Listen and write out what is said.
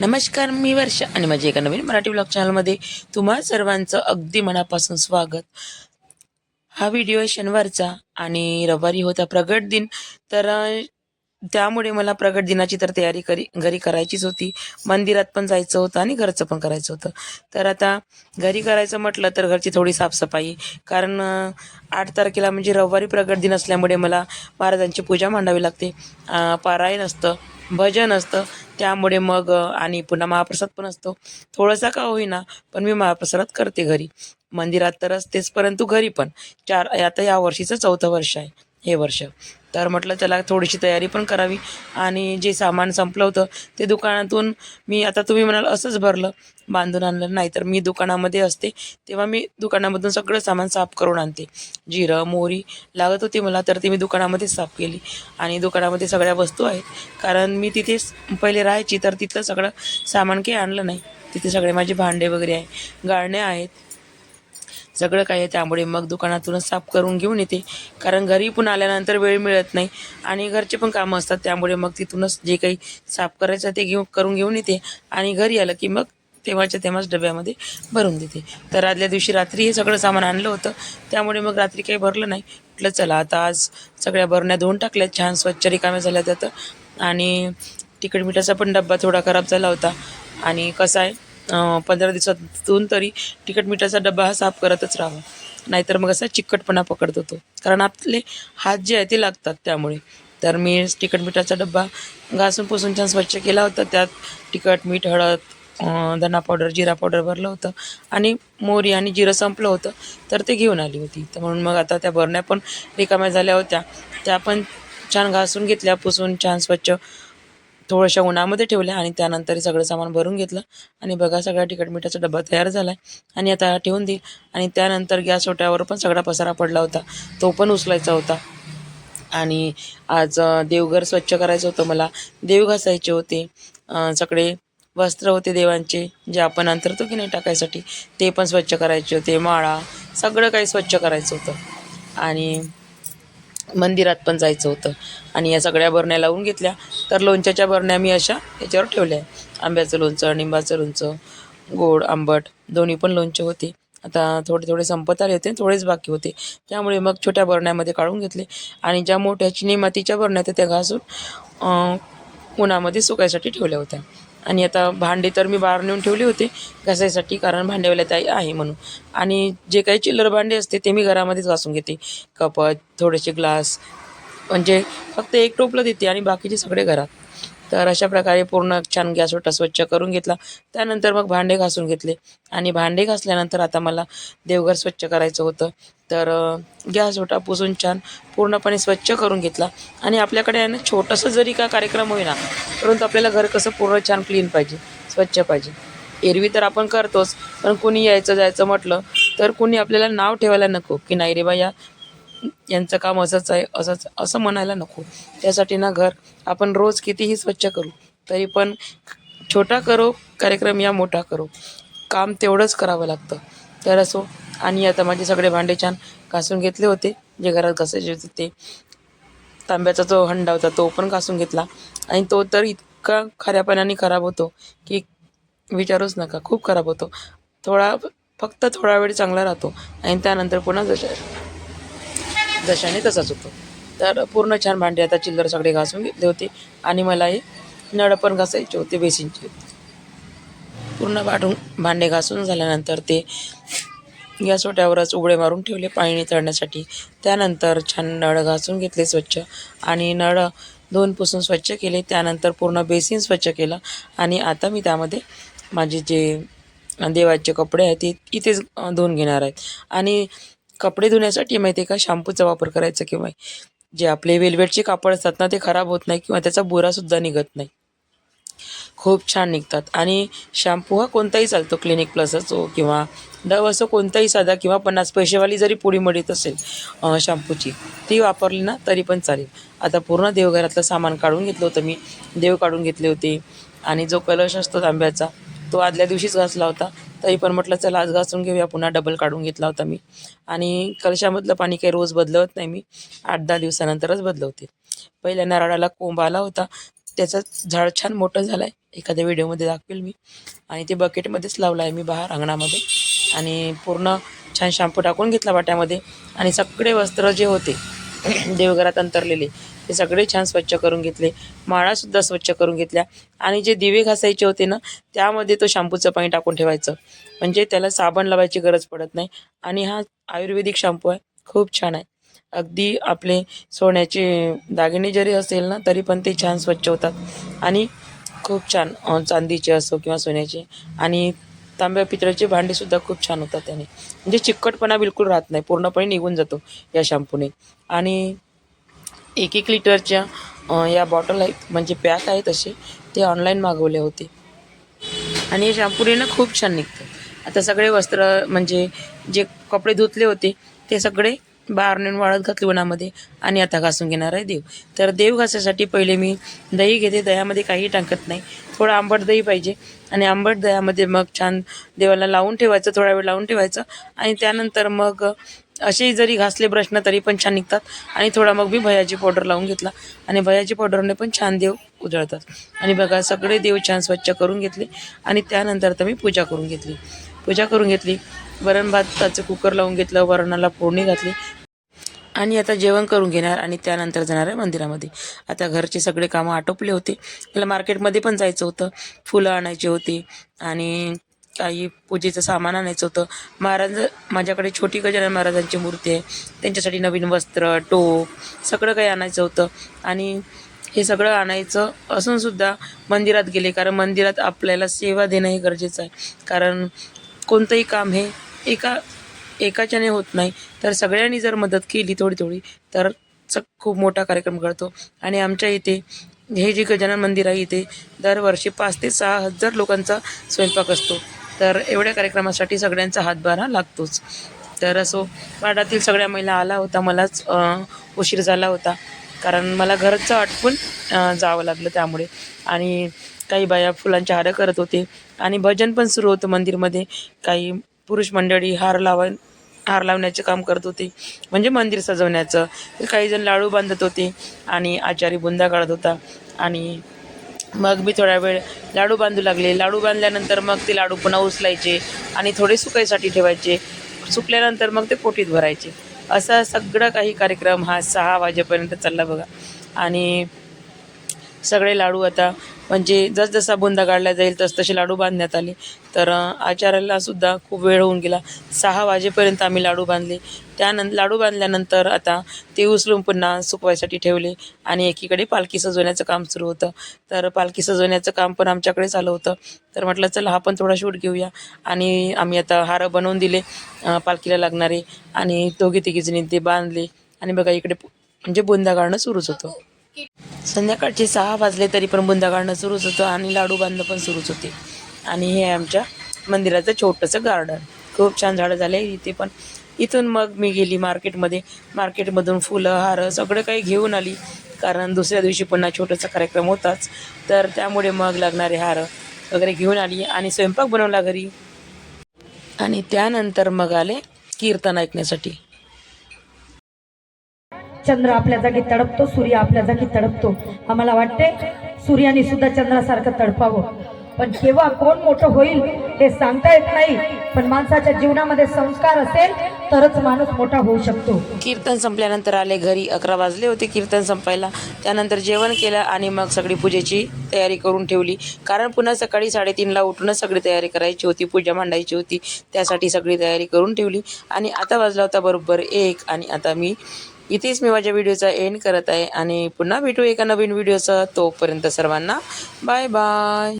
नमस्कार मी वर्षा आणि माझ्या एका नवीन मराठी ब्लॉग चॅनलमध्ये तुम्हा सर्वांचं अगदी मनापासून स्वागत. हा व्हिडिओ आहे शनिवारचा आणि रविवारी होता प्रगट दिन. तर त्यामुळे मला प्रगट दिनाची तर तयारी करी घरी करायचीच होती. मंदिरात पण जायचं होतं आणि घरचं पण करायचं होतं. तर आता घरी करायचं म्हटलं तर घरची थोडी साफसफाई. कारण आठ तारखेला म्हणजे रविवारी प्रगट दिन असल्यामुळे मला महाराजांची पूजा मांडावी लागते. पारायण असतं भजन असतं. त्यामुळे मग आणि पुन्हा महाप्रसाद पण असतो. थोडासा का होईना पण मी महाप्रसाद करते घरी. मंदिरात तर असतेच परंतु घरी पण. चार आता या वर्षीचं चौथं वर्ष आहे. हे वर्ष. तर म्हटलं त्याला थोडीशी तयारी पण करावी. आणि जे सामान संपलं होतं ते दुकानातून मी आता तुम्ही म्हणाल असंच भरलं बांधून आणलं. नाही तर मी दुकानामध्ये असते तेव्हा मी दुकानामधून सगळं सामान साफ करून आणते. जिरं मोहरी लागत होती मला तर ती मी दुकानामध्येच साफ केली. आणि दुकानामध्ये सगळ्या वस्तू आहेत. कारण मी तिथेच पहिले राहायची तर तिथलं सगळं सामान काही आणलं नाही. तिथे सगळे माझे भांडे वगैरे आहे. गाळणे आहेत. सगळं काही आहे त्यामुळे मग दुकानातूनच साफ करून घेऊन येते. कारण घरी पण आल्यानंतर वेळ मिळत नाही. आणि घरचे पण कामं असतात. त्यामुळे मग तिथूनच जे काही साफ करायचं ते घेऊन करून घेऊन येते. आणि घरी आलं की मग तेव्हाच्या तेव्हाच डब्यामध्ये भरून देते. तर आदल्या दिवशी रात्री हे सगळं सामान आणलं होतं. त्यामुळे मग रात्री काही भरलं नाही. म्हटलं चला आता आज सगळ्या भरण्या धुवून टाकल्या छान स्वच्छ रिकाम्या झाल्या त्यात आणि तिखट मिठाचा पण डब्बा थोडा खराब झाला होता. आणि कसा आहे पंधरा दिवसातून तरी तिखट मिठाचा डब्बा हा साफ करतच राहावा. नाहीतर मग असा चिकटपणा पकडतो तो. कारण आपले हात जे आहे ते लागतात त्यामुळे. तर मी तिखट मिठाचा डब्बा घासून पुसून छान स्वच्छ केला होता. त्यात तिखट मीठ हळद धना पावडर जिरा पावडर भरलं होतं. आणि मोहरी आणि जिरं संपलं होतं. तर ते घेऊन आली होती. तर म्हणून मग आता त्या भरण्या पण रिकाम्या झाल्या होत्या. त्या पण छान घासून घेतल्या पुसून छान स्वच्छ थोड्याशा उन्हामध्ये ठेवल्या आणि त्यानंतर हे सगळं सामान भरून घेतलं. आणि बघा सगळा तिखट मिठाचा डबा तयार झाला आहे आणि आता ठेवून देईल. आणि त्यानंतर गॅस ओट्यावर पण सगळा पसारा पडला होता. तो पण उचलायचा होता. आणि आज देवघर स्वच्छ करायचं होतं मला. देव घासायचे होते. सगळे वस्त्र होते देवांचे जे आपण अंतरतो की नाही टाकायसाठी ते पण स्वच्छ करायचे होते. माळा सगळं काही स्वच्छ करायचं होतं. आणि मंदिरात पण जायचं होतं. आणि या सगळ्या बरण्या लावून घेतल्या. तर लोणच्याच्या बरण्या मी अशा याच्यावर ठेवल्या. आंब्याचं लोणचं निंबाचं लोणचं गोड आंबट दोन्ही पण लोणचे होते. आता थोडे थोडे संपत आले होते थोडेच बाकी होते. त्यामुळे मग छोट्या बरण्यामध्ये काढून घेतले. आणि ज्या मोठ्या चिनी मातीच्या बरण्या होत्या त्या घासून उन्हामध्ये सुकायसाठी ठेवल्या होत्या. आणि आता भांडे तर मी बाहेर नेऊन ठेवली होती घासायसाठी कारण भांडेवाल्या ताई आहे म्हणून. आणि जे काही चिल्लर भांडे असते ते मी घरामध्येच घासून घेते. कपत थोडेसे ग्लास म्हणजे फक्त एक टोपलं देते आणि बाकीचे सगळे घरात. तर अशा प्रकारे पूर्ण छान गॅस ओटा स्वच्छ करून घेतला. त्यानंतर मग भांडे घासून घेतले. आणि भांडे घासल्यानंतर आता मला देवघर स्वच्छ करायचं होतं. तर गॅस ओटा पुसून छान पूर्णपणे स्वच्छ करून घेतला. आणि आपल्याकडे आहे ना छोटंसं जरी का कार्यक्रम होईना परंतु आपल्याला घर कसं पूर्ण छान क्लीन पाहिजे स्वच्छ पाहिजे. एरवी तर आपण करतोच पण कुणी यायचं जायचं म्हटलं तर कुणी आपल्याला नाव ठेवायला नको की नाही रे बा या यांचं काम असंच आहे असंच असं म्हणायला नको. त्यासाठी ना घर आपण रोज कितीही स्वच्छ करू तरी पण छोटा करो कार्यक्रम या मोठा करो. काम तेवढंच करावं लागतं. तर असो आणि आता माझे सगळे भांडे छान घासून घेतले होते जे घरात घासायचे होते ते. तांब्याचा जो हंडा होता तो पण घासून घेतला. आणि तो तर इतका खऱ्या पाण्याने खराब होतो की विचारूच नका खूप खराब होतो. थोडा फक्त थोडा वेळ चांगला राहतो आणि त्यानंतर पुन्हा जशा जशाने तसाच होतो. तर पूर्ण छान भांडे आता चिल्लर सगळे घासून घेतले होते. आणि मला हे नळ पण घासायचे होते बेसिनचे. पूर्ण वाटून भांडे घासून झाल्यानंतर ते गॅस ओट्यावरच उघडे मारून ठेवले पाणी नितळण्यासाठी त्यानंतर छान नळ घासून घेतले स्वच्छ. आणि नळ धुवून पुसून स्वच्छ केले. त्यानंतर पूर्ण बेसिन स्वच्छ केलं. आणि आता मी त्यामध्ये माझे जे देवाचे कपडे आहेत ते इथेच धुवून घेणार आहेत. आणि कपडे धुण्यासाठी माहिती आहे का? शॅम्पूचा वापर करायचा किंवा जे आपले वेलवेटचे कापड असतात ना ते खराब होत नाही किंवा त्याचा बुरासुद्धा निघत नाही. खूप छान निघतात. आणि शॅम्पू हा कोणताही चालतो क्लिनिक प्लस असो किंवा डव असो कोणताही साधा किंवा पन्नास पैसेवाली जरी पुडी मडीत असेल शॅम्पूची ती वापरली ना तरी पण चालेल. आता पूर्ण देवघरातलं सामान काढून घेतलं होतं मी. देव काढून घेतले होते. आणि जो कलश असतो तांब्याचा तो आदल्या दिवशीच घासला होता. तरी पण म्हटलं चला आज घासून घेऊया पुन्हा डबल काढून घेतला होता मी. आणि कलशामधलं पाणी काही रोज बदलवत नाही मी आठ दहा दिवसानंतरच बदलवते. पहिल्या नारळाला कोंब आला होता. त्याचं झाड छान मोठं झालं आहे एखाद्या व्हिडिओमध्ये दाखवेल मी. आणि ते बकेटमध्येच लावलं आहे मी बाहेर अंगणामध्ये. आणि पूर्ण छान शॅम्पू टाकून घेतला वाट्यामध्ये. आणि सगळे वस्त्र जे होते देवघरात अंतरलेले ते सगळे छान स्वच्छ करून घेतले. माळासुद्धा स्वच्छ करून घेतल्या. आणि जे दिवे घासायचे होते ना त्यामध्ये तो शॅम्पूचं पाणी टाकून ठेवायचं. म्हणजे त्याला साबण लावायची गरज पडत नाही. आणि हा आयुर्वेदिक शॅम्पू आहे. खूप छान आहे. अगदी आपले सोन्याचे दागिने जरी असेल ना तरी पण ते छान स्वच्छ होतात. आणि खूप छान चांदीचे असो किंवा सोन्याचे. आणि तांब्या पितळाचे भांडेसुद्धा खूप छान होतात त्याने. म्हणजे चिकटपणा बिलकुल राहत नाही. पूर्णपणे निघून जातो या शॅम्पूने. आणि एक एक लिटरच्या या बॉटल आहेत म्हणजे पॅक आहेत असे ते ऑनलाईन मागवले होते. आणि हे शॅम्पूने ना खूप छान निघतं. आता सगळे वस्त्र म्हणजे जे कपडे धुतले होते ते सगळे बाहेर नेऊन वाळत घातले उन्हामध्ये आणि आता घासून घेणार आहे देव. तर देव घासायसाठी पहिले मी दही घेते दह्यामध्ये काही टाकत नाही. थोडं आंबट दही पाहिजे आणि आंबट दह्यामध्ये मग छान देवाला लावून ठेवायचं थोडा वेळ लावून ठेवायचं आणि त्यानंतर मग असेही जरी घासले ब्रशनं तरी पण छान निघतात. आणि थोडा मग मी भयाची पावडर लावून घेतला. आणि भयाची पावडरने पण छान देव उजळतात. आणि बघा सगळे देव छान स्वच्छ करून घेतले. आणि त्यानंतर तर मी पूजा करून घेतली. पूजा करून घेतली. वरण भाताचं कुकर लावून घेतलं. वरणाला फोडणी घातली. आणि आता जेवण करून घेणार आणि त्यानंतर जाणार आहे मंदिरामध्ये. आता घरचे सगळे कामं आटोपले होते. मला मार्केटमध्ये पण जायचं होतं. फुलं आणायची होती. आणि काही पूजेचं सामान आणायचं होतं. महाराज माझ्याकडे छोटी गजानन महाराजांची मूर्ती आहे. त्यांच्यासाठी नवीन वस्त्र टोप सगळं काही आणायचं होतं. आणि हे सगळं आणायचं असूनसुद्धा मंदिरात गेले कारण मंदिरात आपल्याला सेवा देणं हे गरजेचं आहे. कारण कोणतंही काम हे एका एकाच्याने होत नाही. तर सगळ्यांनी जर मदत केली थोडी थोडी तर खूप मोठा कार्यक्रम घडतो. आणि आमच्या इथे हे जे गजानन मंदिर आहे इथे दरवर्षी पाच ते सहा हजार लोकांचा स्वयंपाक असतो. तर एवढ्या कार्यक्रमासाठी सगळ्यांचा हातभार हा लागतोच. तर असो वाडातील सगळ्या महिला आला होता मलाच उशीर झाला होता. कारण मला घरचं आटपून जावं लागलं त्यामुळे. आणि काही बाया फुलांचे हारं करत होते. आणि भजन पण सुरू होतं मंदिरमध्ये. काही पुरुष मंडळी हार लावा हार लावण्याचे काम करत होते. म्हणजे मंदिर सजवण्याचं. काही जण लाडू बांधत होते आणि आचारी बुंदा काढत होता. आणि मग मी थोडा वेळ लाडू बांधू लागले. लाडू बांधल्यानंतर मग ते लाडू पुन्हा उचलायचे आणि थोडे सुकायसाठी ठेवायचे. सुकल्यानंतर मग ते पोटीत भरायचे. असा सगळं काही कार्यक्रम हा सहा वाजेपर्यंत चालला बघा. आणि सगळे लाडू आता म्हणजे जसजसा बुंदा काढला जाईल तसतसे लाडू बांधण्यात आले. तर अं, आचार्याला सुद्धा खूप वेळ होऊन गेला. सहा वाजेपर्यंत आम्ही लाडू बांधले. त्यानंतर लाडू बांधल्यानंतर आता ते उचलून पुन्हा सुकवायसाठी ठेवले आणि एकीकडे पालखी सजवण्याचं काम सुरू होतं. तर पालखी सजवण्याचं काम पण आमच्याकडे चालू होतं. तर म्हटलं चला हा पण थोडा शूट घेऊया. आणि आम्ही आता हारं बनवून दिले पालखीला लागणारे. आणि दोघी तिघीजणी ते बांधले. आणि बघा इकडे म्हणजे बुंदा काढणं सुरूच होतं. संध्याकाळचे सहा वाजले तरी पण बुंदा काढणं सुरूच होतं आणि लाडू बांधणं पण सुरूच होते. आणि हे आमच्या मंदिराचं छोटंसं गार्डन खूप छान झाडं झाले इथे पण. इथून मग मी गेली मार्केटमध्ये. मार्केटमधून फुलं हारं सगळं काही घेऊन आली. कारण दुसऱ्या दिवशी पुन्हा छोटासा कार्यक्रम होताच. तर त्यामुळे मग लागणारे हारं वगैरे घेऊन आली आणि स्वयंपाक बनवला घरी. आणि त्यानंतर मग आले कीर्तन ऐकण्यासाठी. चंद्र आपल्या जागी तडपतो सूर्य आपल्या जागी तडपतो. आम्हाला वाटते सूर्याने सुद्धा चंद्रासारखं तडपावं. पण केव्हा कोण मोठं होईल हे सांगता येत नाही. पण माणसाच्या जीवनामध्ये संस्कार असेल तरच माणूस मोठा होऊ शकतो. कीर्तन संपल्यानंतर आले घरी अकरा वाजले होते कीर्तन संपायला. त्यानंतर जेवण केलं आणि मग सगळी पूजेची तयारी करून ठेवली. कारण पुन्हा सकाळी साडेतीनला उठूनच सगळी तयारी करायची होती पूजा मांडायची होती. त्यासाठी सगळी तयारी करून ठेवली. आणि आता वाजला होता बरोबर एक आणि आता मी इथेच मी माझ्या व्हिडिओचा एंड करत आहे आणि पुन्हा भेटू एका नवीन व्हिडिओचा. तोपर्यंत सर्वांना बाय बाय.